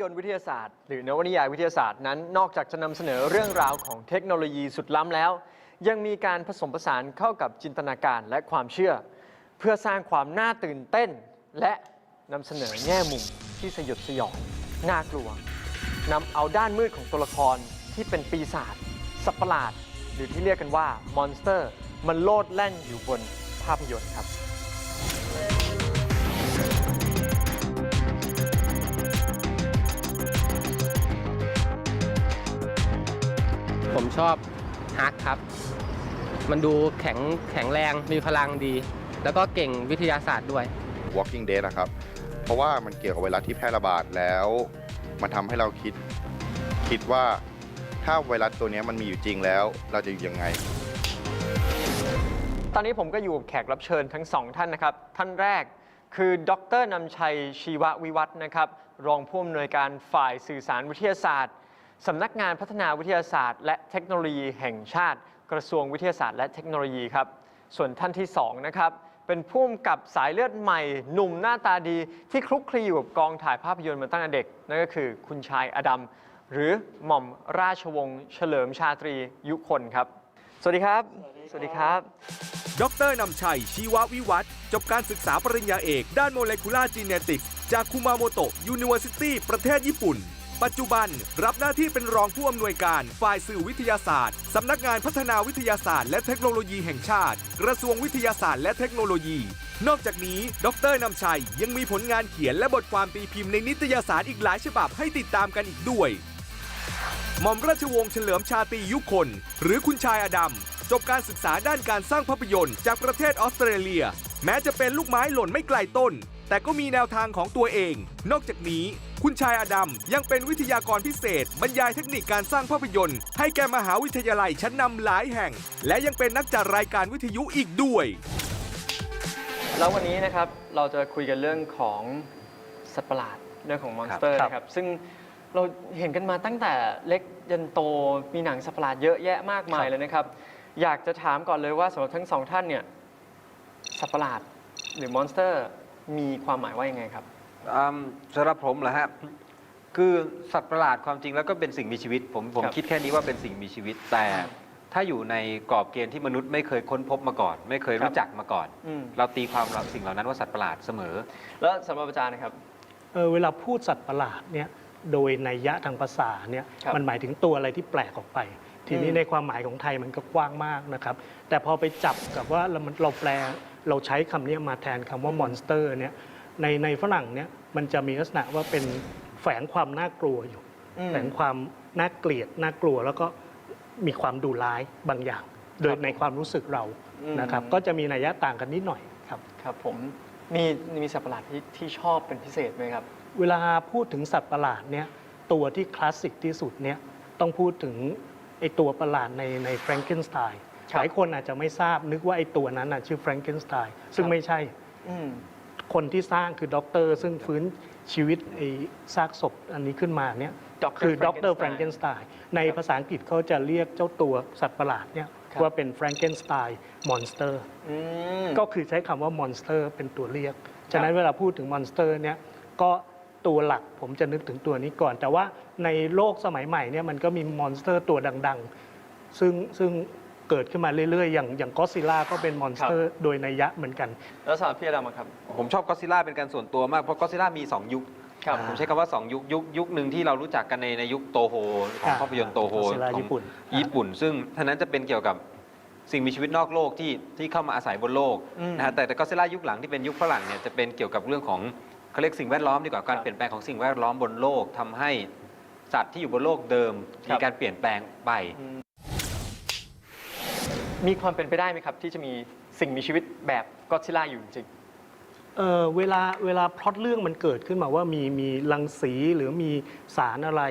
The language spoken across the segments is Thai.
าพยนตร์วิทยาศาสตร์ หรือนวนิยายวิทยาศาสตร์นั้น นอกจากจะนำเสนอเรื่องราวของเทคโนโลยีสุดล้ำแล้ว ยังมีการผสมผสานเข้ากับจินตนาการและความเชื่อ เพื่อสร้างความน่าตื่นเต้น และนำเสนอแง่มุมที่สยดสยองน่ากลัวนำเอาด้านมืดของตัวละครที่เป็นปีศาจสัตว์ประหลาด หรือที่เรียกกันว่ามอนสเตอร์ มันโลดแล่นอยู่บนภาพยนตร์ครับ ชอบฮักครับ มันดูแข็งแข็งแรงมีพลังดี แล้วก็เก่งวิทยาศาสตร์ด้วย Walking Dead นะครับ เพราะว่ามันเกี่ยวกับไวรัสที่แพร่ระบาดแล้ว มันทำให้เราคิดคิดว่าถ้าไวรัสตัวเนี้ยมันมีอยู่จริงแล้ว เราจะอยู่ยังไง ตอนนี้ผมก็อยู่กับแขกรับเชิญทั้งสองท่านนะครับ ท่านแรกคือดรนำชัยชีววิวัฒน์นะครับ รองผู้อำนวยการฝ่ายสื่อสารวิทยาศาสตร์ สำนักงานพัฒนาวิทยาศาสตร์ และเทคโนโลยีแห่งชาติ กระทรวงวิทยาศาสตร์และเทคโนโลยีครับ ส่วนท่านที่สองนะครับเป็นผู้กำกับสายเลือดใหม่ หนุ่มหน้าตาดี ที่คลุกคลีอยู่กับกองถ่ายภาพยนตร์มาตั้งแต่เด็ก นั่นก็คือคุณชายอดัมหรือหม่อมราชวงศ์เฉลิมชาตรียุคนครับ สวัสดีครับ สวัสดีครับ ดรนำชัย ชีววิวัฒน์จบการศึกษาปริญญาเอก ด้านโมเลกุลาร์จีเนติก จากคุมาโมโตะยูนิเวอร์ซิตี้ประเทศญี่ปุ่น ปัจจุบันรับหน้าที่เป็นรองผู้อำนวยการฝ่ายสื่อวิทยาศาสตร์สำนักงานพัฒนาวิทยาศาสตร์และเทคโนโลยีแห่งชาติ กระทรวงวิทยาศาสตร์และเทคโนโลยี นอกจากนี้ ดรนำชัยยังมีผลงานเขียนและบทความตีพิมพ์ในนิตยสารอีกหลายฉบับให้ติดตามกันอีกด้วย หม่อมราชวงศ์เฉลิมชาตรียุคน หรือคุณชายอดัมจบการศึกษาด้านการสร้างภาพยนตร์จากประเทศออสเตรเลีย แม้จะเป็นลูกไม้หล่นไม่ไกลต้น แต่ก็มีแนวทางของตัวเอง นอกจากนี้ คุณชายอดัมยังเป็นวิทยากรพิเศษ บรรยายเทคนิคการสร้างภาพยนตร์ ให้แก่มหาวิทยาลัยชั้นนำหลายแห่ง และยังเป็นนักจัดรายการวิทยุอีกด้วย แล้ววันนี้นะครับเราจะคุยกันเรื่องของสัตว์ประหลาดเรื่องของมอนสเตอร์ครับนะครับซึ่งเราเห็นกันมาตั้งแต่เล็กยันโตมีหนังสัตว์ประหลาดเยอะแยะมากมายเลยนะครับ อยากจะถามก่อนเลยว่าสำหรับทั้งสองท่านเนี่ยสัตว์ประหลาดหรือมอนสเตอร์ มีความหมายว่ายังไงครับ อืมสำหรับผมเหรอฮะคือสัตว์ประหลาดความจริงแล้วก็เป็นสิ่งมีชีวิต ผมผมครับคิดแค่นี้ว่าเป็นสิ่งมีชีวิต แต่ถ้าอยู่ในกรอบเกณฑ์ที่มนุษย์ไม่เคยค้นพบมาก่อน ไม่เคยรู้จักมาก่อน อืมเราตีความเราสิ่งเหล่านั้นว่าสัตว์ประหลาดเสมอ แล้วสำหรับอาจารย์นะครับ เออเวลาพูดสัตว์ประหลาดเนี่ยโดยนัยยะทางภาษาเนี่ยครับมันหมายถึงตัวอะไรที่แปลกออกไป ทีนี้อืมในความหมายของไทยมันก็กว้างมากนะครับ แต่พอไปจับกับว่าเรามันเราแปล เราใช้คำนี้มาแทนคำว่ามอนสเตอร์เนี่ยในในฝรั่งเนี่ยมันจะมีลักษณะว่าเป็นแฝงความน่ากลัวอยู่ อืม แฝงความน่าเกลียดน่ากลัว แล้วก็มีความดุร้ายบางอย่าง โดยในความรู้สึกเราอืม นะครับ ก็จะมีนัยยะต่างกันนิดหน่อยครับ ครับผมมีมีสัตว์ประหลาดที่ที่ชอบเป็นพิเศษไหมครับ เวลาพูดถึงสัตว์ประหลาดเนี่ยตัวที่คลาสสิกที่สุดเนี่ยต้องพูดถึงไอตัวประหลาดในในแฟรงเกนสไตน์ครับ หลายคนอาจจะไม่ทราบนึกว่าไอตัวนั้นนะชื่อแฟรงเกนสไตน์ซึ่งไม่ใช่ อืม คนที่สร้างคือด็อกเตอร์ซึ่งฟื้นชีวิตไอซากศพอันนี้ขึ้นมาเนี่ย Dr. คือด็อกเตอร์แฟรง Frankenstein เกนสไตน์ในภาษาอังกฤษเขาจะเรียกเจ้าตัวสัตว์ประหลาดเนี่ยครับ ว่าเป็นแฟรงเกนสไตน์มอนสเตอร์ อืม ก็คือใช้คำว่ามอนสเตอร์เป็นตัวเรียก ฉะนั้นเวลาพูดถึงมอนสเตอร์เนี่ยก็ตัวหลักผมจะนึกถึงตัวนี้ก่อน แต่ว่าในโลกสมัยใหม่เนี่ยมันก็มีมอนสเตอร์ตัวดัง ๆ ซึ่งซึ่ง เกิดขึ้นมาเรื่อยๆ อย่างอย่างก็ซิล่าก็เป็นมอนสเตอร์โดยนัยยะเหมือนกัน แล้วสำหรับพี่อดำอะครับ ผมชอบก็ซิล่าเป็นการส่วนตัวมาก เพราะก็ซิล่ามี 2 ยุค ครับ ผมใช้คำว่า 2 ยุคยุคยุคหนึ่งที่เรารู้จักกันในในยุคโตโฮของอ่าภาพยนตร์โตโฮ Godzilla ของญี่ปุ่น ญี่ปุ่น ซึ่งท่านั้นจะเป็นเกี่ยวกับสิ่งมีชีวิตนอกโลกที่ที่เข้ามาอาศัยบนโลกอืมนะฮะแต่แต่ก็ซิล่ายุคหลังที่เป็นยุคฝรั่งเนี่ยจะเป็นเกี่ยวกับเรื่องของเขาเรียกสิ่งแวดล้อมดีกว่าการครับเปลี่ยนแปลงของสิ่งแวดล้อมบนโลกทำให้สัตว์ที่อยู่บนโลกเดิม ครัมีบการเปลี่ยนแปลงไป มีความเป็นไปได้ไหมครับ ที่จะมีสิ่งมีชีวิตแบบก็ซิล่าอยู่จริง เออเวลาเวลาพล็อตเรื่องมันเกิดขึ้นมาว่ามีมีรังสีหรือมีสารอะไร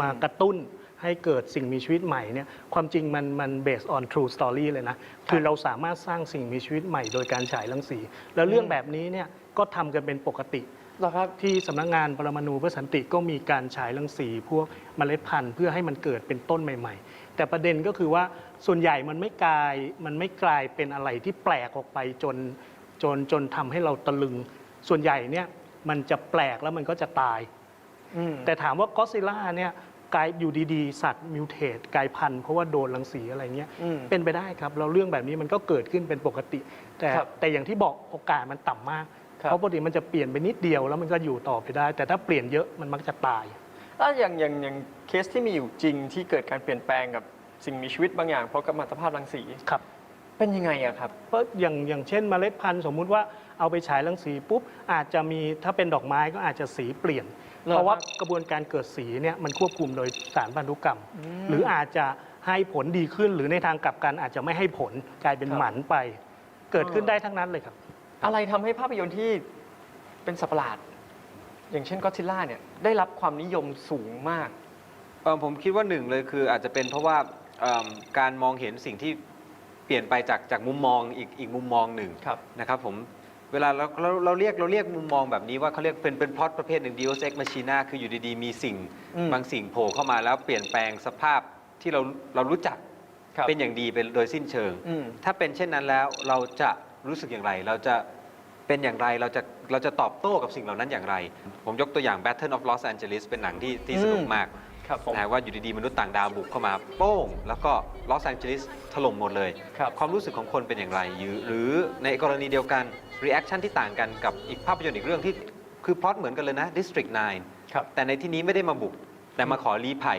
มาอืมกระตุ้น ให้เกิดสิ่งมีชีวิตใหม่เนี่ยความจริงมันมัน based on true story เลยนะ คือเราสามารถสร้างสิ่งมีชีวิตใหม่โดยการฉายรังสี แล้วเรื่องอืมแบบนี้เนี่ยก็ทำกันเป็นปกติเหรอครับ ที่สำนักงานปรมาณูเพื่อสันติก็มีการฉายรังสีพวกเมล็ดพันธุ์เพื่อให้มันเกิดเป็นต้นใหม่ ๆ แต่ประเด็นก็คือว่าส่วนใหญ่มันไม่กลายมันไม่กลายเป็นอะไรที่แปลกออกไปจนจนจนทำให้เราตะลึง ส่วนใหญ่เนี่ยมันจะแปลกแล้วมันก็จะตาย อืมแต่ถามว่าก็ซิล่าเนี่ยกลายอยู่ดีๆ สัตว์มิวเทตกลายพันธุ์เพราะว่าโดนรังสีอะไรเงี้ย อืม เป็นไปได้ครับเราเรื่องแบบนี้มันก็เกิดขึ้นเป็นปกติ แต่ครับแต่อย่างที่บอกโอกาสมันต่ำมาก ครับ เพราะปกติมันจะเปลี่ยนไปนิดเดียวแล้วมันก็อยู่ต่อไปได้ แต่ถ้าเปลี่ยนเยอะมันมักจะตาย แล้วอย่างอย่างอย่างเคสที่มีอยู่จริงที่เกิดการเปลี่ยนแปลงกับสิ่งมีชีวิตบางอย่าง เพราะกัมมันตภาพรังสีครับเป็นยังไงอะครับ เพราะอย่างอย่างเช่นเมล็ดพันธุ์สมมุติว่าเอาไปฉายรังสีปุ๊บอาจจะมีถ้าเป็นดอกไม้ก็อาจจะสีเปลี่ยนเหรอเพราะว่าครับกระบวนการเกิดสีเนี่ยมันควบคุมโดยสารพันธุกรรม หรืออาจจะให้ผลดีขึ้นหรือในทางกลับกันอาจจะไม่ให้ผลกลายเป็นครับหมันไป เกิดขึ้นอ๋อได้ทั้งนั้นเลยครับ อะไรทำให้ภาพยนตร์ที่เป็นสัตว์ประหลาด อย่างเช่นก็ซิล่าเนี่ยได้รับความนิยมสูงมาก เอ่อผมคิดว่าหนึ่งเลยคืออาจจะเป็นเพราะว่าเอิ่มการมองเห็นสิ่งที่เปลี่ยนไปจากจากมุมมองอีกอีกมุมมองหนึ่งครับ นะครับผมเวลาเราเราเราเรียกเราเรียกมุมมองแบบนี้ว่าเขาเรียกเป็นเป็นพล็อตประเภทหนึ่ง Deus Ex Machina คืออยู่ดีๆ มีสิ่งอืม บางสิ่งโผล่เข้ามาแล้วเปลี่ยนแปลงสภาพที่เราเรารู้จักครับเป็นอย่างดีเป็นโดยสิ้นเชิง อืม ถ้าเป็นเช่นนั้นแล้วเราจะรู้สึกอย่างไร เราจะ เป็นอย่างไรเราจะเราจะตอบโต้กับสิ่งเหล่านั้นอย่างไร ผมยกตัวอย่าง Battle of Los Angeles เป็นหนังที่ที่สนุกมากครับผม นะว่าอยู่ดีๆ มนุษย์ต่างดาวบุกเข้ามาโป้ง แล้วก็ลอสแองเจลิสถล่มหมดเลย ครับ ความรู้สึกของคนเป็นอย่างไรหรือหรือในกรณีเดียวกันรีแอคชั่นที่ต่างกันกับอีกภาพยนตร์อีกเรื่องที่คือพล็อตเหมือนกันเลยนะ District ครับ 9 แต่ในที่นี้ไม่ได้มาบุก แต่มาขอลี้ภัย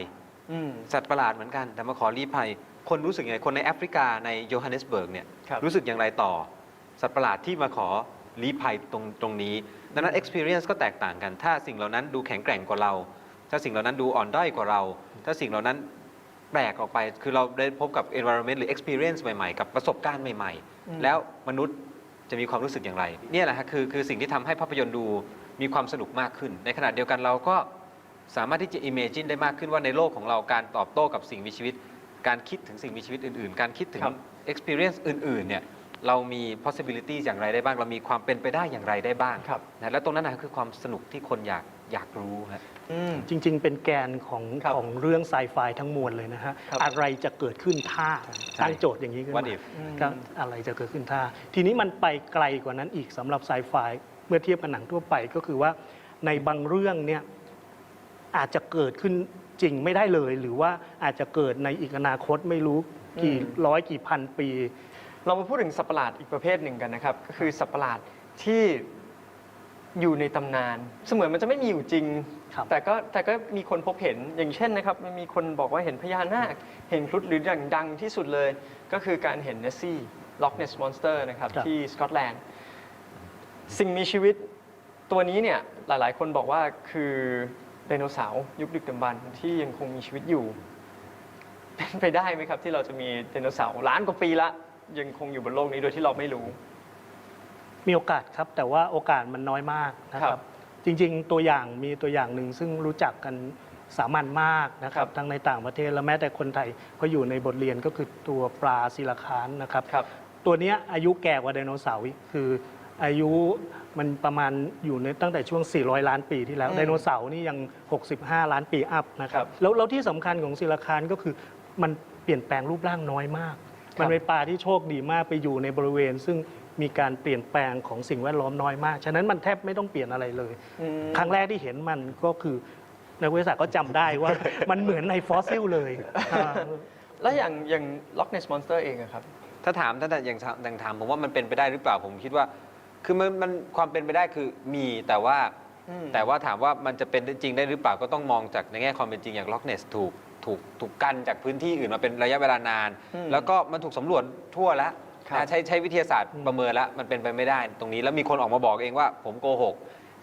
อืม สัตว์ประหลาดเหมือนกัน แต่มาขอลี้ภัย คนรู้สึกยังไง คนในแอฟริกาในโยฮันเนสเบิร์กเนี่ยครับ รู้สึกอย่างไรต่อ สัตว์ประหลาดที่มาขอ ลี้ภัยตรงตรงนี้ ดังนั้น experience ก็แตกต่างกัน ถ้าสิ่งเหล่านั้นดูแข็งแกร่งกว่าเรา ถ้าสิ่งเหล่านั้นดูอ่อนด้อยกว่าเรา ถ้าสิ่งเหล่านั้นแปลกออกไป คือเราได้พบกับ environment หรือ experience ใหม่ๆ กับประสบการณ์ใหม่อืมๆแล้วมนุษย์จะมีความรู้สึกอย่างไร เนี่ยแหละฮะคือคือสิ่งที่ทำให้ภาพยนตร์ดูมีความสนุกมากขึ้น ในขณะเดียวกันเราก็สามารถที่จะ imagine ได้มากขึ้นว่าในโลกของเราการตอบโต้กับสิ่งมีชีวิต การคิดถึงสิ่งมีชีวิตอื่นๆ การคิดถึงครับ experience อื่นๆเนี่ย เรามี possibility อย่างไรได้บ้าง เรามีความเป็นไปได้อย่างไรได้บ้างครับ นะและตรงนั้นนะคือความสนุกที่คนอยากอยากรู้ฮะ อืม จริง ๆ เป็นแกนของครับของเรื่องไซไฟทั้งมวลเลยนะฮะ ครับ อะไรจะเกิดขึ้นถ้าใช่ ตั้งโจทย์อย่างนี้ขึ้น What มา if ครับอะไรจะเกิดขึ้นถ้า ทีนี้มันไปไกลกว่านั้นอีกสำหรับไซไฟเมื่อเทียบกับหนังทั่วไปก็คือว่าในบางเรื่องเนี่ยอาจจะเกิดขึ้นจริงไม่ได้เลย หรือว่าอาจจะเกิดในอีกอนาคตไม่รู้กี่อืมร้อยกี่พันปี เรามาพูดถึงสัตว์ประหลาดอีกประเภทหนึ่งกันนะครับ ก็คือสัตว์ประหลาดที่อยู่ในตำนาน เสมือนมันจะไม่มีอยู่จริง ครับแต่ก็แต่ก็มีคนพบเห็นอย่างเช่นนะครับมันมีคนบอกว่าเห็นพญานาค เห็นครุฑหรือดังดังที่สุดเลย ก็คือการเห็นเนสซี่ล็อกเนสมอนสเตอร์นะครับครับ ที่สกอตแลนด์สิ่งมีชีวิตตัวนี้เนี่ยหลายๆ คนบอกว่าคือไดโนเสาร์ยุคดึกดำบรรพ์ที่ยังคงมีชีวิตอยู่ เป็นไปได้ไหมครับที่เราจะมีไดโนเสาร์ล้านกว่าปีละ ยังคงอยู่บนโลกนี้โดยที่เราไม่รู้ มีโอกาสครับ แต่ว่าโอกาสมันน้อยมากนะคครัรับ บ จริงๆ ตัวอย่างมีตัวอย่างหนึ่งซึ่งรู้จักกันสามัญมากนะครัครับบ ทั้งในต่างประเทศและแม้แต่คนไทยก็อยู่ในบทเรียนก็คือตัวปลาศิลาคานนะครับ ครับ ตัวเนี้ยอายุแก่กว่าไดโนเสาร์อีกคืออายุมันประมาณอยู่ในตั้งแต่ช่วง 400 ล้านปีที่แล้วอืมไดโนเสาร์นี่ยัง 65 ล้านปีอัพนะครัครับบแล้วแล้วที่สำคัญของศิลาคานก็คือมันเปลี่ยนแปลงรูปร่างน้อยมากครับ มันเป็นปลาที่โชคดีมากไปอยู่ในบริเวณ ซึ่งมีการเปลี่ยนแปลงของสิ่งแวดล้อมน้อยมาก ฉะนั้นมันแทบไม่ต้องเปลี่ยนอะไรเลยอืมครั้งแรกที่เห็นมันก็คือนักวิทยาศาสตร์ก็จำได้ว่า มันเหมือนในฟอสซิลเลยอ่า แล้วอย่างอย่างล็อกเนสมอนสเตอร์เองอะครับ ถ้าถามถ้าแต่อย่างถามอย่างถามผมว่ามันเป็นไปได้หรือเปล่าผมคิดว่า คือมันมันความเป็นไปได้คือมีแต่ว่า อืม แต่ว่าถามว่ามันจะเป็นจริงได้หรือเปล่าก็ต้องมองจากในแง่ความเป็นจริงอย่างล็อกเนสถูก ถูกถูกกันจากพื้นที่อื่นมาเป็นระยะเวลานาน อืมแล้วก็มันถูกสำรวจทั่วแล้วครับนะใช้ใช้วิทยาศาสตร์อืม ประเมินแล้วมันเป็นไปไม่ได้ ตรงนี้แล้วมีคนออกมาบอกเองว่าผมโกหก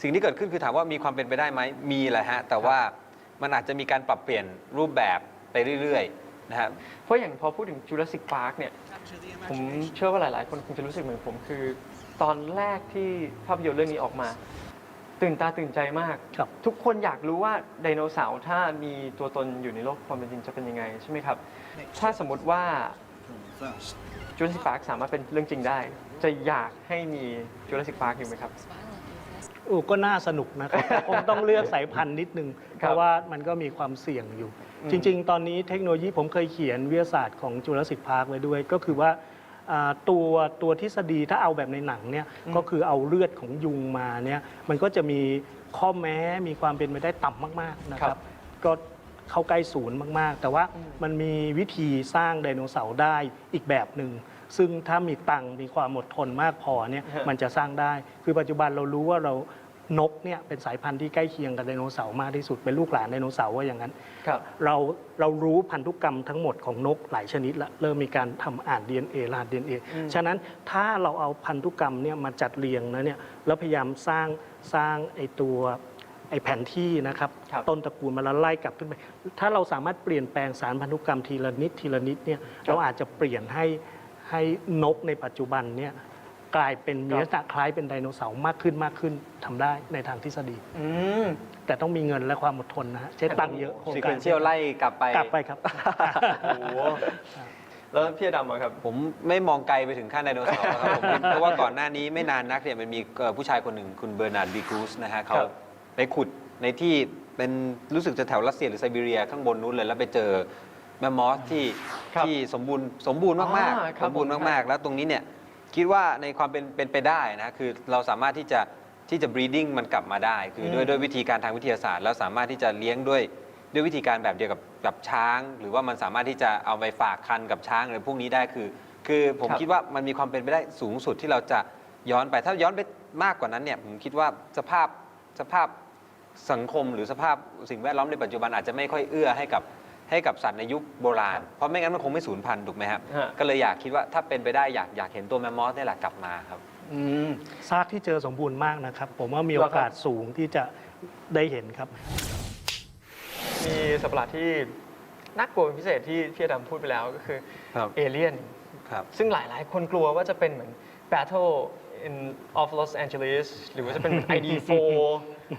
สิ่งที่เกิดขึ้นคือถามว่ามีความเป็นไปได้ไหมมีแหละฮะแต่ว่ามันอาจจะมีการปรับเปลี่ยนรูปแบบไปเรื่อยๆนะครับ เพราะอย่างพอพูดถึงจูราสสิกพาร์คเนี่ย ผมเชื่อว่าหลาย ๆ คนคงจะรู้สึกเหมือนผมคือ ตอนแรกที่ภาพยนตร์เรื่องนี้ออกมา ตื่นตาตื่นใจมาก ครับ ทุกคนอยากรู้ว่าไดโนเสาร์ถ้ามีตัวตนอยู่ในโลกความเป็นจริงจะเป็นยังไงใช่ไหมครับ ถ้าสมมติว่าจูราสสิกพาร์คสามารถเป็นเรื่องจริงได้ จะอยากให้มีจูราสสิกพาร์คอยู่ไหมครับ โอ้ก็น่าสนุกนะครับ แต่คงต้องเลือกสายพันธุ์นิดนึง เพครับราะว่ามันก็มีความเสี่ยงอยู่ อืม จริง ๆ ตอนนี้เทคโนโลยีผมเคยเขียนวิทยาศาสตร์ของจุลศิษย์พาร์คไว้ด้วย ก็คือว่า อ่าตัวตัวทฤษฎีถ้าเอาแบบในหนังเนี่ยก็คือเอาเลือดของยุงมาเนี่ยมันก็จะมีข้อแม้มีความเป็นไปได้ต่ำมากๆนะคครัรับบ ก็เข้าใกล้ศูนย์มาก ๆ แต่ว่ามันมีวิธีสร้างไดโนเสาร์ได้อีกแบบหนึ่ง ซึ่งถ้ามีตังค์มีความอดทนมากพอเนี่ยฮะ มันจะสร้างได้ คือปัจจุบันเรารู้ว่าเรา นกเนี่ยเป็นสายพันธุ์ที่ใกล้เคียงกับไดโนเสาร์มากที่สุดเป็นลูกหลานไดโนเสาร์ว่าอย่างนั้นครับเราเรารู้พันธุกรรมทั้งหมดของนกหลายชนิดแล้วเริ่มมีการทำอ่าน DNA รหัส DNA ฉะนั้นถ้าเราเอาพันธุกรรมเนี่ยมาจัดเรียงนะเนี่ยแล้วพยายามสร้างสร้างไอตัวไอแผนที่นะครับครับต้นตระกูลมาแล้วไล่กลับขึ้นไป ถ้าเราสามารถเปลี่ยนแปลงสารพันธุกรรมทีละนิดทีละนิดเนี่ยเราอาจจะเปลี่ยนให้ให้นกในปัจจุบันเนี่ย กลายเป็นมีลักษณะคล้ายเป็นไดโนเสาร์มากขึ้นมากขึ้นทำได้ในทางทฤษฎี อืมแต่ต้องมีเงินและความอดทนนะฮะใช้ตังค์เยอะโครงซีเคกาวนรเชียลไล่กลับไปกลับไปครับ โอ้โหแล้วพี่อดำอะครับ ผมไม่มองไกลไปถึงขั้นไดโนเสาร์หรอกครับผม เพราะว่าก่อนหน้านี้ไม่นานนักเนี่ยมันมีเอ่อผู้ชายคนหนึ่งคุณเบอร์นาร์ดบีกรูสนะฮะเขาครับ ไปขุดในที่เป็นรู้สึกจะแถวรัสเซียหรือไซบีเรียข้างบนนู้นเลย แล้วไปเจอแมมมอสที่ครับที่สมบูรณ์สมบูรณ์มากอ่าคๆรัสบมบูรณ์ผม มากๆ แล้วตรงนี้เนี่ย คิดว่าในความเป็นเป็นไปได้นะคือเราสามารถที่จะที่จะ breeding มันกลับมาได้ คือด้วยอืมด้วยวิธีการทางวิทยาศาสตร์แล้วสามารถที่จะเลี้ยงด้วยด้วยวิธีการแบบเดียวกับกับช้าง หรือว่ามันสามารถที่จะเอาไปฝากคันกับช้างอะไรพวกนี้ได้คือ คือผมครับ คิดว่ามันมีความเป็นไปได้สูงสุดที่เราจะย้อนไปถ้าย้อนไปมากกว่านั้นเนี่ยผมคิดว่าสภาพสภาพสังคมหรือสภาพสิ่งแวดล้อมในปัจจุบันอาจจะไม่ค่อยเอื้อให้กับ ให้กับสัตว์ในยุคโบราณ เพราะไม่งั้นมันคงไม่สูญพันธุ์ถูกไหมครับ ฮะ ก็เลยอยากคิดว่าถ้าเป็นไปได้อยากอยากเห็นตัวแมมมอสนี่แหละกลับมาครับ อืม ซากที่เจอสมบูรณ์มากนะครับ ผมว่ามีโอกาสสูงที่จะได้เห็นครับ มีสัตว์ประหลาดที่น่ากลัวเป็นพิเศษที่พี่อดำพูดไปแล้วก็คือครับ เอเลี่ยน ครับ ซึ่งหลายๆ คนกลัวว่าจะเป็นเหมือน Battle in of Los Angeles หรือว่าจะเป็น ID4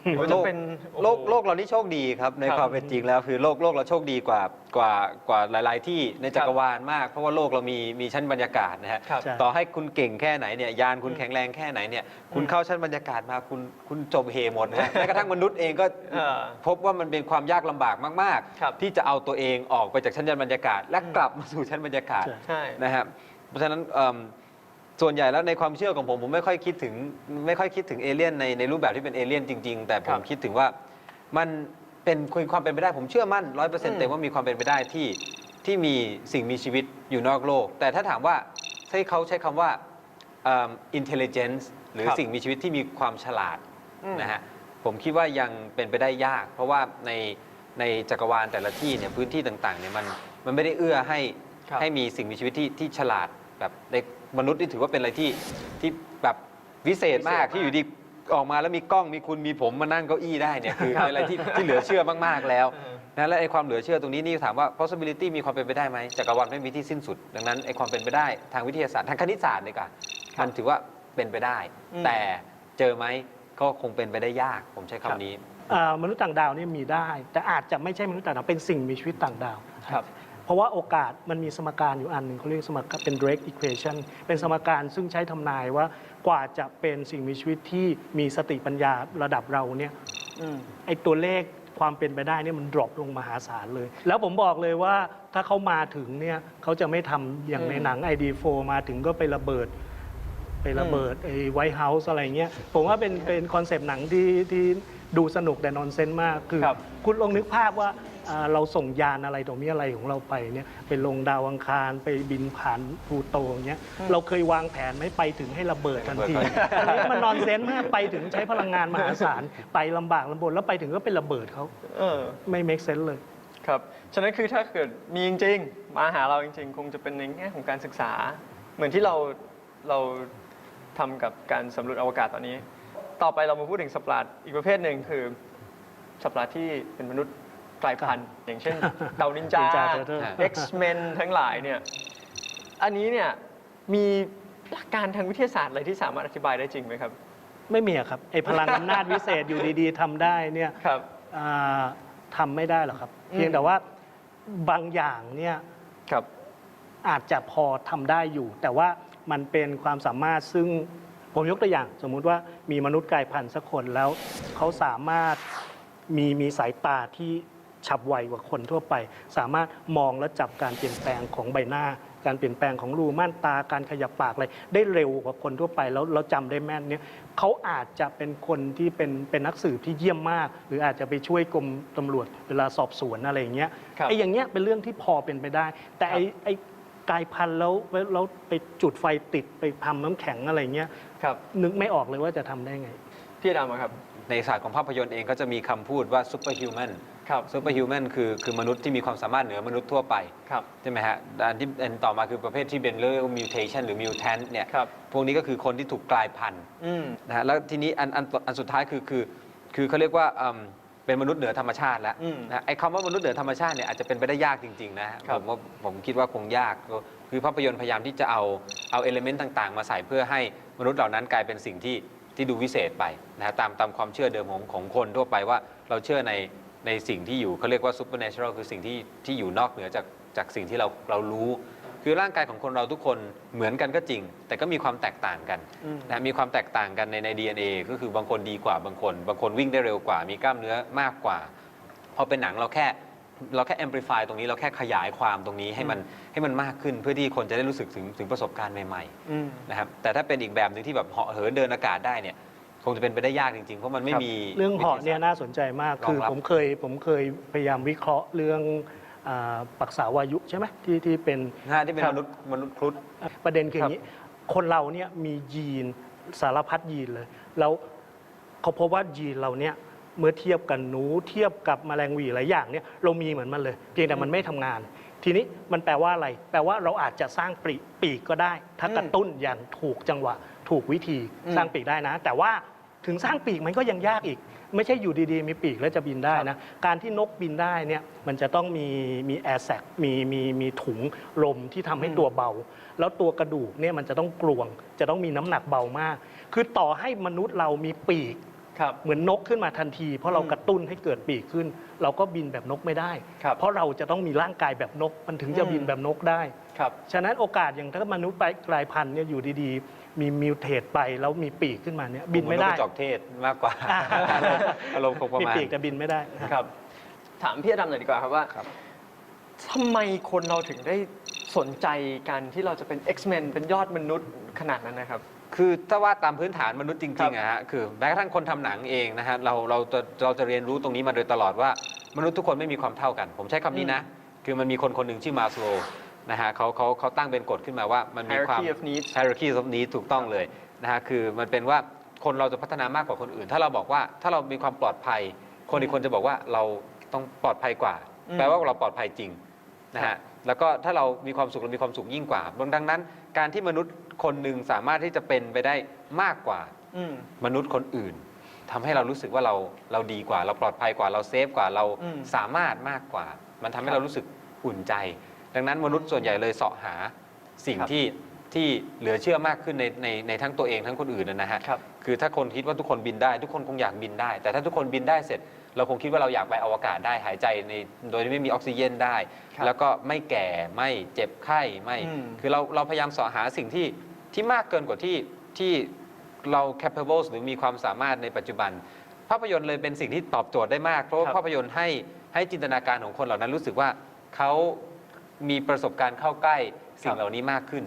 หรือว่าจะเป็นโลกโลกเรานี่โชคดีครับในครับความเป็นจริงแล้วคือโลกโลกเราโชคดีกว่ากว่ากว่าหลาย ๆ ที่ในจักรวาลมาก เพราะว่าโลกเรามีมีชั้นบรรยากาศนะฮะครับ ใช่ ต่อให้คุณเก่งแค่ไหนเนี่ยยานคุณแข็งแรงแค่ไหนเนี่ยคุณเข้าชั้นบรรยากาศมาคุณคุณจบเฮหมดนะฮะแม้กระทั่งมนุษย์เองก็ เออพบว่ามันเป็นความยากลำบากมาก ครับ ๆ ที่จะเอาตัวเองออกไปจากชั้นบรรยากาศ และกลับมาสู่ชั้นบรรยากาศใช่ ใช่ นะครับเพราะฉะนั้นเอิ่ม ส่วนใหญ่แล้วในความเชื่อของผมผมไม่ค่อยคิดถึงไม่ค่อยคิดถึงเอเลี่ยนในในรูปแบบที่เป็นเอเลี่ยนจริง ๆ แต่ผครัมบ คิดถึงว่ามันเป็นความเป็นไปได้ผมเชื่อมั่นร้อยเปอร์เซ็นอืต์มเต็มว่ามีความเป็นไปได้ที่ที่มีสิ่งมีชีวิตอยู่นอกโลก แต่ถ้าถามว่าใช้เขาใช้คำว่าเอิ่ม intelligence หรือครับ สิ่งมีชีวิตที่มีความฉลาด อืม นะฮะผมคิดว่ายังเป็นไปได้ยาก เพราะว่าในในจักรวาลแต่ละที่เนี่ยพื้นที่ต่างๆเนี่ยมันมันไม่ได้เอื้อให้ครับให้มีสิ่งมีชีวิตที่ที่ฉลาดแบบใน มนุษย์นี่ถือว่าเป็นอะไรที่ที่แบบวิเศษมากวิเศษมากที่อยู่ดีออกมาแล้วมีกล้องมีคุณมีผมมานั่งเก้าอี้ได้เนี่ยคือเป็นอะไรที่ที่เหลือเชื่อมากๆแล้วเออนะและไอ้ความเหลือเชื่อตรงนี้นี่ถามว่า possibility มีความเป็นไปได้ไหมจักรวาลไม่มีที่สิ้นสุด ดังนั้นไอ้ความเป็นไปได้ทางวิทยาศาสตร์ทางคณิตศาสตร์ดีกว่ามันถือว่าเป็นไปได้อืมแต่เจอไหมก็คงเป็นไปได้ยาก ผมใช้คำนี้อ่ามนุษย์ต่างดาวเนี่ยมีได้ แต่อาจจะไม่ใช่มนุษย์ต่างดาวเป็นสิ่งมีชีวิตต่างดาวครับเพ ราะว่าโอกาสมันมีสมการอยู่อันหนึ่งเขาเรียกสมการเป็น Drake equation เป็นสมการซึ่งใช้ทำนายว่ากว่าจะเป็นสิ่งมีชีวิตที่มีสติปัญญาระดับเราเนี่ยอืม ไอ้ตัวเลขความเป็นไปได้เนี่ยมันดรอปลงมหาศาลเลย แล้วผมบอกเลยว่าถ้าเขามาถึงเนี่ยเขาจะไม่ทำอย่างในหนัง ID4 มาถึงก็ไประเบิด ไประเบิดไอ้ไวท์เฮาส์อะไรเงี้ยผมว่าเป็นเป็นคอนเซปต์หนังที่ที่ดูสนุกแต่นอนเซนต์มากคือครับคุณลองนึกภาพว่าอ่า เราส่งยานอะไรตรงนี้อะไรของเราไปเนี่ยไปลงดาวอังคารไปบินผ่านพลูโตอย่างเงี้ยเราเคยวางแผนไม่ไปถึงให้ระเบิดทันทีระเบิดอันนี้มันนอนเซนต์มากไปถึงใช้พลังงานมหาศาลไปลำบากลำบนแล้วไปถึงก็เป็นระเบิดเขาเออไม่ make sense เลย ครับ ฉะนั้นคือถ้าเกิดมีจริงๆ มาหาเราจริง ๆ คงจะเป็นในแง่ของการศึกษา เหมือนที่เราเราทำกับการสำรวจอวกาศตอนนี้ ต่อไปเรามาพูดถึงสัตว์ประหลาดอีกประเภทหนึ่งคือสัตว์ประหลาดที่เป็นมนุษย์ กลายพันธุ์อย่างเช่นเต่านินจานินจา Turtle X-Men ทั้งหลายเนี่ยอันนี้เนี่ยมีหลักการทางวิทยาศาสตร์อะไรที่สามารถอธิบายได้จริงไหมครับ ไม่มีอะครับไอ้พลังอำนาจวิเศษอยู่ดีๆทำได้เนี่ยครับ อ่าทำไม่ได้หรอกครับ อืม เพียงแต่ว่าบางอย่างเนี่ยครับ อาจจะพอทำได้อยู่ แต่ว่ามันเป็นความสามารถซึ่งผมยกตัวอย่าง สมมุติว่ามีมนุษย์กลายพันธุ์สักคนแล้วเขาสามารถมีมีสายตาที่ ฉับไวกว่าคนทั่วไป สามารถมองและจับการเปลี่ยนแปลงของใบหน้า การเปลี่ยนแปลงของรูม่านตาการขยับปากอะไรได้เร็วกว่าคนทั่วไปแล้วเราจำได้แม่นเนี่ยเขาอาจจะเป็นคนที่เป็นเป็นนักสืบที่เยี่ยมมาก หรืออาจจะไปช่วยกรมตำรวจเวลาสอบสวนอะไรอย่างเงี้ยครับ ไอ้อย่างเงี้ยเป็นเรื่องที่พอเป็นไปได้ แต่ไอ้ไอ้กลายพันธุ์แล้วแล้วไปจุดไฟติดไปทำน้ำแข็งอะไรเงี้ยครับ นึกไม่ออกเลยว่าจะทำได้ไง พี่ดำอะครับ ในศาสตร์ของภาพยนตร์เองก็จะมีคำพูดว่า superhuman ครับ superhuman คือคือมนุษย์ที่มีความสามารถเหนือมนุษย์ทั่วไป ครับ ใช่ไหมฮะอันที่อันต่อมาคือประเภทที่เป็นเรื่อง mutation หรือ mutant เนี่ย ครับ พวกนี้ก็คือคนที่ถูกกลายพันธุ์อืม นะฮะ แล้วทีนี้อันอันอันสุดท้ายคือคือคือเขาเรียกว่าอืมเป็นมนุษย์เหนือธรรมชาติแล้วอืมนะฮะไอ้คำว่ามนุษย์เหนือธรรมชาติเนี่ยอาจจะเป็นไปได้ยากจริงๆนะฮะครัผบ มว่าผมคิดว่าคงยากก็คือภาพยนตร์พยายามที่จะเอาเอาเอลิเมนต์ต่างๆ มาใส่เพื่อให้มนุษย์เหล่านั้นกลายเป็นสิ่งที่ที่ดูวิเศษไปนะฮะตามตามความเชื่อเดิมของของคนทั่วไปว่าเราเชื่อใน ในสิ่งที่อยู่เขาเรียกว่า supernatural คือสิ่งที่ที่อยู่นอกเหนือจากจากสิ่งที่เราเรารู้ คือร่างกายของคนเราทุกคนเหมือนกันก็จริง แต่ก็มีความแตกต่างกันอืมนะมีความแตกต่างกันในใน DNA ก็คือบางคนดีกว่าบางคน บางคนวิ่งได้เร็วกว่า มีกล้ามเนื้อมากกว่า พอเป็นหนังเราแค่เราแค่ amplify ตรงนี้เราแค่ขยายความตรงนี้ให้มันให้มันมากขึ้นเพื่อที่คนจะได้รู้สึกถึงถึงประสบการณ์ใหม่อืมๆนะครับแต่ถ้าเป็นอีกแบบหนึ่งที่แบบเหาะเหินเดินอากาศได้เนี่ยค งจะเป็นไปได้ยากจริงๆ เพราะมันไม่ครับมี เรื่องเหาะเนี่ยวิทยาศาสตร์น่าสนใจมากรองคือรับ ผมเคยผมเคยพยายามวิเคราะห์เรื่องอาปักษาวายุใช่ไหมที่ที่เป็น นะฮะที่เป็นครับมนุษย์มนุษย์ครุฑ ประเด็นคืออย่างนี้ คนเราเนี่ยมียีนสารพัดยีนเลย แล้วเขาพบว่ายีนเราเนี่ยเมื่อเทียบกับหนูเทียบกับแมลงหวีหลายอย่างเนี่ยเรามีเหมือนมันเลย เพียงแต่มันไม่ทำงาน ทีนี้มันแปลว่าอะไร แปลว่าเราอาจจะสร้างปีกปีกก็ได้ ถ้ากระตุ้นอย่างถูกจังหวะ ถูกวิธีอืม สร้างปีกได้นะ แต่ว่า ถึงสร้างปีกมันก็ยังยากอีก ไม่ใช่อยู่ดีๆ มีปีกแล้วจะบินได้นะ การที่นกบินได้เนี่ยมันจะต้องมีมีแอร์แซกมีมีมีถุงลมที่ทำให้อืมตัวเบา แล้วตัวกระดูกเนี่ยมันจะต้องกลวง จะต้องมีน้ำหนักเบามาก คือต่อให้มนุษย์เรามีปีก ครับเหมือนนกขึ้นมาทันที เพราะเราอืมกระตุ้นให้เกิดปีกขึ้น เราก็บินแบบนกไม่ได้ ครับเพราะเราจะต้องมีร่างกายแบบนก มันถึงจะอืม บินแบบนกได้ ครับฉะนั้นโอกาสอย่างถ้ามนุษย์ไปกลายพันธุ์เนี่ยอยู่ดีๆ มีมิวเทตไปแล้วมีปีกขึ้นมาเนี่ยบินไม่ได้ ผว่าจอกเทศมากกว่าอารมณ์คงประมีมาณ ปีกแต่บินไม่ได้ ครับ ถามพี่อดำหน่อยดีกว่าครับว่าครับ ทำไมคนเราถึงได้ สนใจการที่เราจะเป็น X-Men เป็นยอดมนุษย์ขนาดนั้นนะครับ คือถ้าว่าตามพื้นฐานมนุษย์จครัริบ งๆอะฮะคือแม้กระทั่งคนทำหนังเองนะฮะเราเราจะเราจะเรียนรู้ตรงนี้มาโดยตลอดว่ามนุษย์ทุกคนไม่มีความเท่ากัน ผมใช้คำนี้นะ คือมันมีคนคนหนึ่งชื่อมาสโลนะฮะเขาเขาเขาตั้งเป็นกฎขึ้นมาว่ามันมีความ Hierarchy of needs hierarchy of needs ถูกต้องเลยนะฮะคือมันเป็นว่าคนเราจะพัฒนามากกว่าคนอื่น ถ้าเราบอกว่าถ้าเรามีความปลอดภัย คนอีกคนจะบอกว่าเราต้องปลอดภัยกว่า อืม แปลว่าเราปลอดภัยจริงนะฮะ แล้วก็ถ้าเรามีความสุขเรามีความสุขยิ่งกว่าดังนั้น การที่มนุษย์คนหนึ่งสามารถที่จะเป็นไปได้มากกว่าอืม มนุษย์คนอื่นทำให้เรารู้สึกว่าเราเราดีกว่า เราปลอดภัยกว่าเราเซฟกว่าเราอืมสามารถมากกว่า มันทำให้ครับเรารู้สึกอุ่นใจ ดังนั้นมนุษย์ส่วนใหญ่เลยเสาะหาสิ่งครับ ที่ ที่เหลือเชื่อมากขึ้นในในในทั้งตัวเองทั้งคนอื่นนะฮะครับคือถ้าคนคิดว่าทุกคนบินได้ ทุกคนคงอยากบินได้ แต่ถ้าทุกคนบินได้เสร็จ เราคงคิดว่าเราอยากไปอวกาศได้หายใจในโดยที่ไม่มีออกซิเจนได้ ครับแล้วก็ไม่แก่ไม่เจ็บไข้ไม่ อืม คือเราเราพยายามเสาะหาสิ่งที่ที่มากเกินกว่าที่ที่เรา capable หรือมีความสามารถในปัจจุบัน ภาพยนตร์เลยเป็นสิ่งที่ตอบโจทย์ได้มาก เพราะว่าครับ ภาพยนตร์ให้ให้จินตนาการของคนเหล่านั้นรู้สึกว่าเขามีประสบการณ์เข้าใกล้สิ่งเหล่านี้มากขึ้น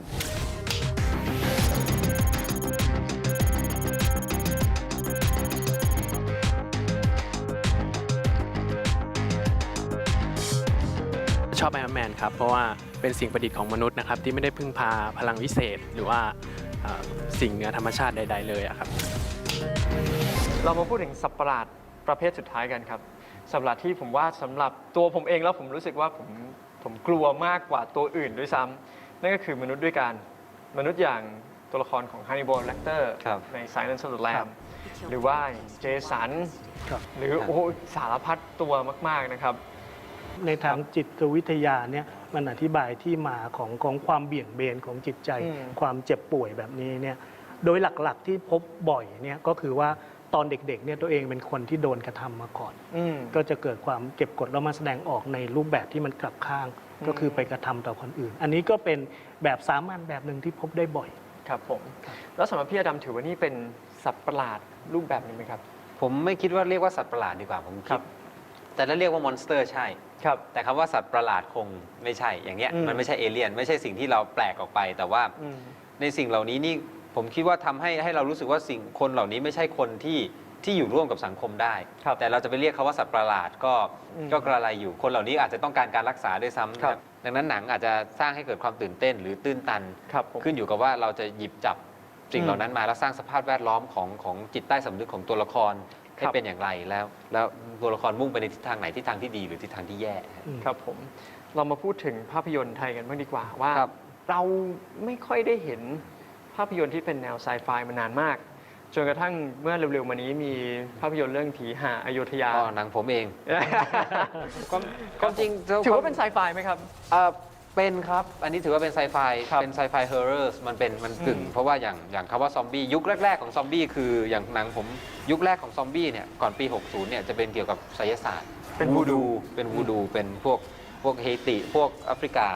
ชอบไอรอนแมนครับ เพราะว่าเป็นสิ่งประดิษฐ์ของมนุษย์นะครับ ที่ไม่ได้พึ่งพาพลังวิเศษ หรือว่าเอ่อสิ่งเหนือธรรมชาติใด ๆ เลยอะครับ เรามาพูดถึงสัตว์ประหลาดประเภทสุดท้ายกันครับสัตว์ประหลาดที่ผมว่าสำหรับตัวผมเองแล้วผมรู้สึกว่าผมผมกลัวมากกว่าตัวอื่นด้วยซ้ำนั่นก็คือมนุษย์ด้วยกันมนุษย์อย่างตัวละครของ Hannibal Lecter ครับใน Silence of the ครั Lamb บ หรือว่าเจสันครับหรือโอ้โหสารพัดตัวมาก ๆ นะครับ ในทางจิตวิทยาเนี่ยมันอธิบายที่มาของของความเบี่ยงเบนของจิตใจอืมความเจ็บป่วยแบบนี้เนี่ยโดยหลักๆที่พบบ่อยเนี่ยก็คือว่าตอนเด็กๆเนี่ยตัวเองเป็นคนที่โดนกระทำมาก่อนอืมก็จะเกิดความเก็บกดแล้วมาแสดงออกในรูปแบบที่มันกลับข้างอืมก็คือไปกระทำต่อคนอื่น อันนี้ก็เป็นแบบสามัญแบบหนึ่งที่พบได้บ่อยครับผมแล้วสำหรับพี่อดำถือว่านี่เป็นสัตว์ประหลาดรูปแบบหนึงไหมครับ ผมไม่คิดว่าเรียกว่าสัตว์ประหลาดดีกว่าผมครัคิดบแต่ถ้าเรียกว่ามอนสเตอร์ใช่ ครับ แต่คำว่าสัตว์ประหลาดคงไม่ใช่ อย่างเนี้ยอืม มันไม่ใช่เอเลี่ยน ไม่ใช่สิ่งที่เราแปลกออกไป แต่ว่าอืม ในสิ่งเหล่านี้นี่ผมคิดว่าทำให้ให้เรารู้สึกว่าสิ่งคนเหล่านี้ไม่ใช่คนที่ที่อยู่ร่วมกับสังคมได้ ครับแต่เราจะไปเรียกเขาว่าสัตว์ประหลาดก็อืมก็กระไรอยู่ คนเหล่านี้อาจจะต้องการการรักษาด้วยซ้ำครับ ดังนั้นหนังอาจจะสร้างให้เกิดความตื่นเต้น หรือตื้นตัน ครับผม ขึ้นอยู่กับว่าเราจะหยิบจับสิ่อืงมเหล่านั้นมาแล้วสร้างสภาพแวดล้อมของของจิตใต้สำนึกของตัวละคร ให้ครับเป็นอย่างไรแล้ว แล้วตัวละครมุ่งไปในทิศทางไหนทิศทางที่ดีหรือทิศทางที่แย่ครับผมเรามาพูดถึงภาพยนตร์ไทยกันบ้างดีกว่าว่า ครับ เราไม่ค่อยได้เห็นภาพยนตร์ที่เป็นแนวไซไฟมานานมาก จนกระทั่งเมื่อเร็วๆมานี้มีภาพยนตร์เรื่องผีหาอยุธยาอ๋อหนังผมเอง ความความจริงถือว่าเป็นไซไฟไหมครับ เอ่อ เป็นครับ อันนี้ถือว่าเป็นไซไฟ ครับเป็นไซไฟเฮอร์เรอร์มันเป็นมันกึ่ง อืม เพราะว่าอย่างอย่างคำว่าซอมบี้ยุคแรก ๆ ของซอมบี้คืออย่างหนังผมยุคแรกของซอมบี้เนี่ยก่อนปี 60 เนี่ยจะเป็นเกี่ยวกับไสยศาสตร์ เป็นวูดู เป็นวูดู เป็นพวกพวกเฮติพวกแอฟริกา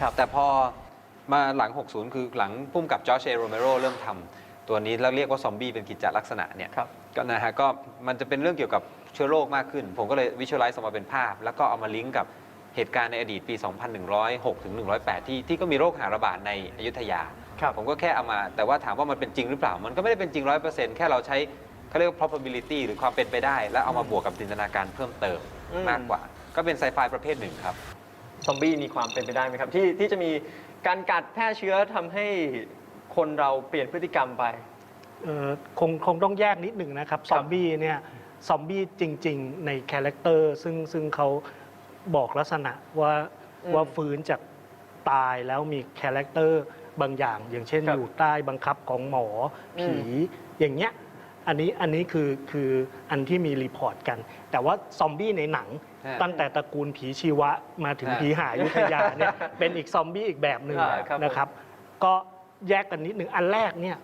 ครับ แต่พอมาหลัง 60 คือหลังพุ่มกับจอร์จเอโรเมโรเริ่มทำตัวนี้แล้วเรียกว่าซอมบี้เป็นกิจจลักษณะเนี่ย ครับ ก็นะฮะก็มันจะเป็นเรื่องเกี่ยวกับเชื้อโรคมากขึ้น ผมก็เลยวิชวลไลซ์ออกมาเป็นภาพ แล้วก็เอามาลิงก์กับ เหตุการณ์ในอดีตปี 2106 ถึง 108 ที่ที่ก็มีโรคหาระบาดในอยุธยา ครับ ผมก็แค่เอามา แต่ว่าถามว่ามันเป็นจริงหรือเปล่า มันก็ไม่ได้เป็นจริง 100%แค่เราใช้เขาเรียกว่า probability หรือความเป็นไปได้ แล้วเอามาบวกกับจินตนาการเพิ่มเติมอืม มากกว่า ก็เป็นไซไฟประเภทหนึ่งครับ ซอมบี้มีความเป็นไปได้ไหมครับ ที่ที่จะมีการกัดแพร่เชื้อทำให้คนเราเปลี่ยนพฤติกรรมไป เอ่อคงคงต้องแยกนิดหนึ่งนะครับ ซอมบี้เนี่ย ซอมบี้จริง ๆ ในคาแรคเตอร์ซึ่งซึ่งเขา บอกลักษณะว่าอืมว่าฟื้นจากตายแล้วมีคาแรคเตอร์บางอย่าง อย่างเช่นครับอยู่ใต้บังคับของหมออืผีมอย่างเงี้ยอันนี้อันนี้คือคืออันที่มีรีพอร์ตกัน แต่ว่าซอมบี้ในหนัง ฮะตั้งแต่ตระกูลผีชีวะมาถึงฮะผีหาอยุธยาเนี่ย เป็นอีกซอมบี้อีกแบบหนึ่งอ่าครับผม นะครับ ก็แยกกันนิดหนึ่งอันแรกเนี่ย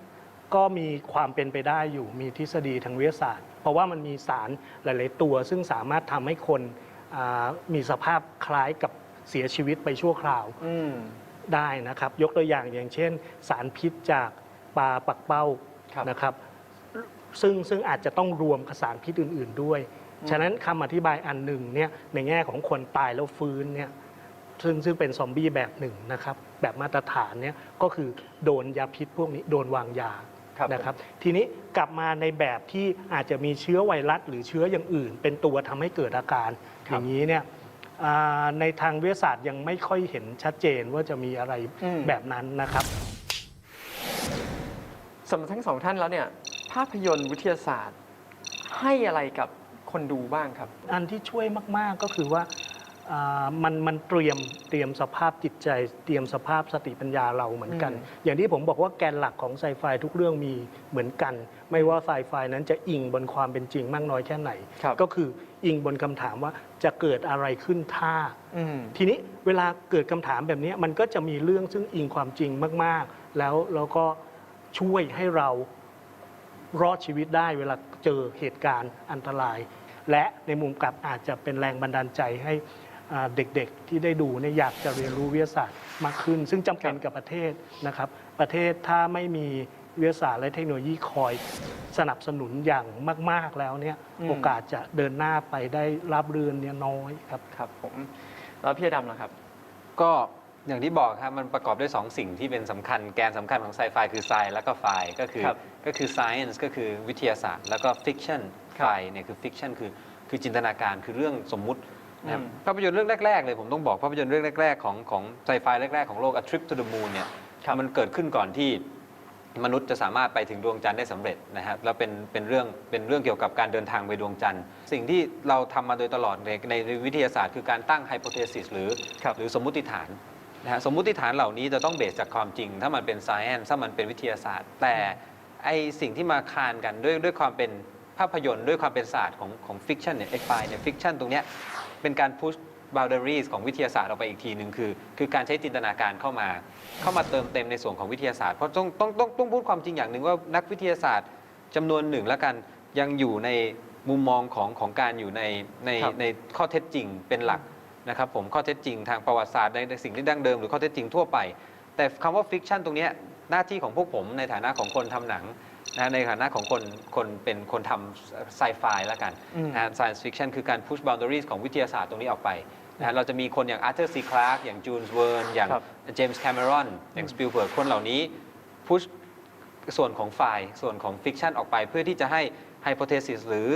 ก็มีความเป็นไปได้อยู่มีทฤษฎีทางวิทยาศาสตร์ เพราะว่ามันมีสารหลาย ๆ ตัว ซึ่งสามารถทำให้คนอ่า มีสภาพคล้ายกับเสียชีวิตไปชั่วคราวอืม ได้นะครับ ยกตัวอย่างอย่างเช่น สารพิษจากปลาปักเป้าครับ นะครับ ซึ่งซึ่งอาจจะต้องรวมกับสารพิษอื่น ๆ ด้วยอืมฉะนั้นคำอธิบายอันหนึ่งเนี่ยในแง่ของคนตายแล้วฟื้นเนี่ยซึ่งซึ่งเป็นซอมบี้แบบหนึ่งนะครับ แบบมาตรฐานเนี่ยก็คือโดนยาพิษพวกนี้โดนวางยา ครับนะครับ ทีนี้กลับมาในแบบที่อาจจะมีเชื้อไวรัส หรือเชื้ออย่างอื่น เป็นตัวทำให้เกิดอาการ ครับอย่างนี้เนี่ยอ่าในทางวิทยาศาสตร์ยังไม่ค่อยเห็นชัดเจนว่าจะมีอะไรอืม แบบนั้นนะครับ สำหรับทั้งสองท่านแล้วเนี่ย ภาพยนตร์วิทยาศาสตร์ ให้อะไรกับคนดูบ้างครับ อันที่ช่วยมาก ๆ ก็คือว่าอ่า มันมันเตรียมเตรียมสภาพจิตใจ เตรียมสภาพสติปัญญาเราเหมือนกันอืมอย่างที่ผมบอกว่าแกนหลักของไซไฟทุกเรื่องมีเหมือนกัน ไม่ว่าไซไฟนั้นจะอิงบนความเป็นจริงมากน้อยแค่ไหนครับก็คืออิงบนคำถามว่าจะเกิดอะไรขึ้นถ้าอืมทีนี้เวลาเกิดคำถามแบบนี้มันก็จะมีเรื่องซึ่งอิงความจริงมากๆ แล้วแล้วก็ช่วยให้เรารอดชีวิตได้เวลาเจอเหตุการณ์อันตราย และในมุมกลับอาจจะเป็นแรงบันดาลใจให้อ่า เด็กๆที่ได้ดูเนี่ยอยากจะเรียนรู้วิทยาศาสตร์มากขึ้น ซึ่งจำเป็นกับประเทศนะครับ ประเทศถ้าไม่มีวิทยาศาสตร์และเทคโนโลยีคอยสนับสนุนอย่างมาก ๆแล้วเนี่ยอืมโอกาสจะเดินหน้าไปได้ราบรื่นเนี่ยน้อยครับครับผมแล้วพี่อดำนะครับ ก็อย่างที่บอกครับมันประกอบด้วย 2 สิ่งที่เป็นสำคัญแกนสำคัญของไซไฟคือไซแล้วก็ไฟก็คือครับก็คือ science ก็คือวิทยาศาสตร์ แล้วก็ fiction ครับไฟเนี่ยคือ fiction คือคือจินตนาการคือเรื่องสมมุติ นะครับอืมภาพยนตร์เรื่องแรก ๆ เลยผมต้องบอกภาพยนตร์เรื่องแรก ๆ ของของไซไฟแรก ๆ ของโลก A Trip to the Moon เนี่ยครับ มันเกิดขึ้นก่อนที่มนุษย์จะสามารถไปถึงดวงจันทร์ได้สำเร็จนะครับแล้วเป็นเป็นเรื่องเป็นเรื่องเกี่ยวกับการเดินทางไปดวงจันทร์ สิ่งที่เราทำมาโดยตลอดในในวิทยาศาสตร์คือการตั้งไฮโปเทซิสหรือ ครับ หรือสมมุติฐานนะฮะสมมุติฐานเหล่านี้จะต้องเบสจากความจริง ถ้ามันเป็น science ถ้ามันเป็นวิทยาศาสตร์ แต่ไอสิ่งที่มาคานกันด้วยด้วยความเป็นภาพยนตร์ด้วยความเป็นศาสตร์ของของฟิกชันเนี่ยไอไฟเนี่ยฟิกชันตรงเนี้ย เป็นการ push boundaries ของวิทยาศาสตร์ออกไปอีกทีหนึ่งคือ คือการใช้จินตนาการเข้ามา เข้ามาเติมเต็มในส่วนของวิทยาศาสตร์ เพราะต้องต้องต้องต้องพูดความจริงอย่างหนึ่งว่านักวิทยาศาสตร์จำนวนหนึ่งแล้วกันยังอยู่ในมุมมองของของการอยู่ในในครับในข้อเท็จจริงเป็นหลักนะครับผมข้อเท็จจริงทางประวัติศาสตร์ในในสิ่งที่ดั้งเดิมหรือข้อเท็จจริงทั่วไป แต่คำว่าฟิกชันตรงเนี้ยหน้าที่ของพวกผมในฐานะของคนทำหนัง นะในฐานะของคนคนเป็นคนทำไซไฟแล้วกันอืมนะ science fiction คือการ push boundaries ของวิทยาศาสตร์ตรงนี้ออกไปนะเราจะมีคนอย่างอาร์เธอร์ซีคลาร์กอย่างจูนส์เวิร์นอย่างครับเจมส์แคมเมรอนอย่างสปิลเบิร์กคนเหล่านี้ push ส่วนของฝ่ายส่วนของฟิกชันออกไป เพื่อที่จะให้ไฮโปเทซิสหรือ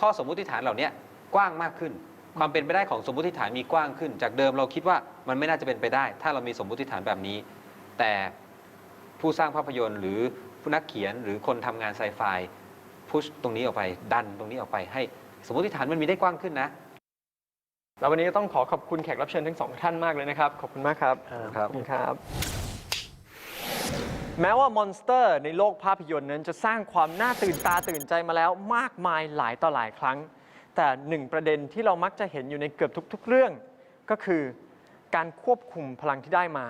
ข้อสมมุติฐานเหล่านี้กว้างมากขึ้น ความเป็นไปได้ของสมมุติฐานมีกว้างขึ้น จากเดิมเราคิดว่ามันไม่น่าจะเป็นไปได้ ถ้าเรามีสมมุติฐานแบบนี้ แต่ผู้สร้างภาพยนตร์หรือ ผู้นักเขียนหรือคนทำงานไซไฟพุชตรงนี้ออกไปดันตรงนี้ออกไปให้ สมมติฐานมันมีได้กว้างขึ้นนะ แล้ววันนี้ก็ต้องขอขอบคุณแขกรับเชิญทั้งสองท่านมากเลยนะครับ ขอบคุณมากครับครับขอบคุณครับ แม้ว่ามอนสเตอร์ในโลกภาพยนตร์นั้นจะสร้างความน่าตื่นตาตื่นใจมาแล้วมากมายหลายต่อหลายครั้ง แต่หนึ่งประเด็นที่เรามักจะเห็นอยู่ในเกือบทุก ๆ เรื่อง ก็คือการควบคุมพลังที่ได้มา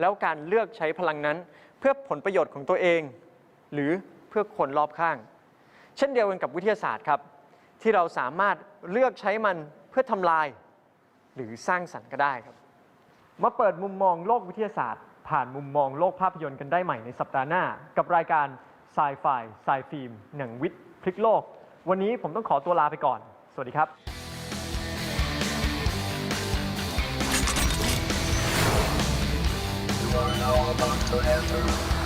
แล้วการเลือกใช้พลังนั้น เพื่อผลประโยชน์ของตัวเอง หรือเพื่อคนรอบข้าง เช่นเดียวกันกับวิทยาศาสตร์ครับ ที่เราสามารถเลือกใช้มันเพื่อทำลาย หรือสร้างสรรค์ก็ได้ครับ มาเปิดมุมมองโลกวิทยาศาสตร์ ผ่านมุมมองโลกภาพยนตร์กันได้ใหม่ในสัปดาห์หน้า กับรายการ s ายไฟไซฟิล์มหนังวิทย์พลิกโลก วันนี้ผมต้องขอตัวลาไปก่อน สวัสดีครับ You are now about to enter